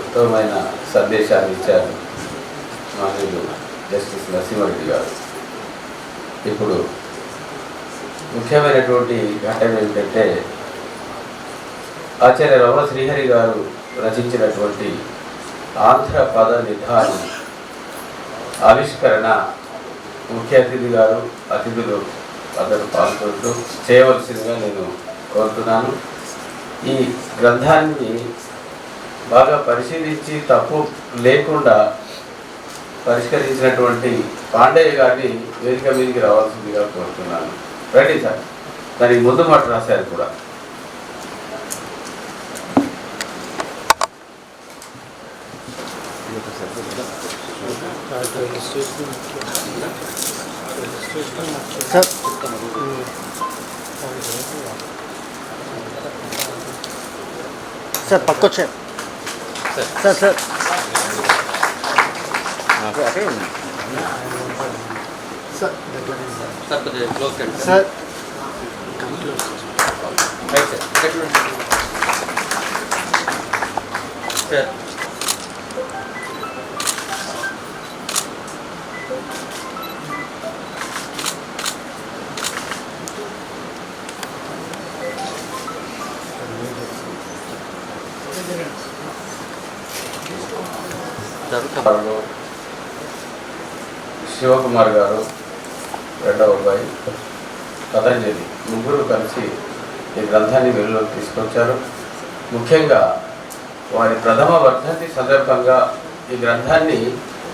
ఉత్తమమైన సందేశాన్ని ఇచ్చారు మాన్యులు జస్టిస్ నరసింహారెడ్డి గారు. ఇప్పుడు ముఖ్యమైనటువంటి ఘటన ఏమిటంటే ఆచార్య రమణ శ్రీహరి గారు రచించినటువంటి ఆంధ్ర పద నిధానం ఆవిష్కరణ ముఖ్య అతిథి గారు అతిథులు అందరూ పాల్గొంటూ చేయవలసిందిగా నేను కోరుతున్నాను. ఈ గ్రంథాన్ని బాగా పరిశీలించి తప్పు లేకుండా పరిష్కరించినటువంటి పాండేయ గారిని వేదిక మీదకి రావాల్సిందిగా కోరుతున్నాను. రండి సార్. దానికి ముందు మాట రాశారు కూడా. సార్ సార్ పక్కొచ్చారు. సార్ సార్ సార్ సార్ కొద్దిగా క్లోజ్ కండి సార్ రైట్ సార్ ఇక్కడ సార్ జరుగుతాం శివకుమార్ గారు రెండవ అబ్బాయి పతంజలి ముగ్గురు కలిసి ఈ గ్రంథాన్ని వెలుగులోకి తీసుకొచ్చారు. ముఖ్యంగా వారి ప్రథమ వర్ధంతి సందర్భంగా ఈ గ్రంథాన్ని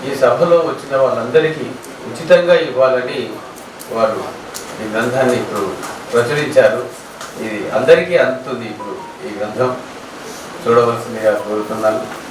ఈ సభలో వచ్చిన వాళ్ళందరికీ ఉచితంగా ఇవ్వాలని వారు ఈ గ్రంథాన్ని ఇప్పుడు ప్రచురించారు. ఇది అందరికీ అందుతుంది ఇప్పుడు ఈ గ్రంథం. చూడవలసిందిగా కోరుతున్నాను.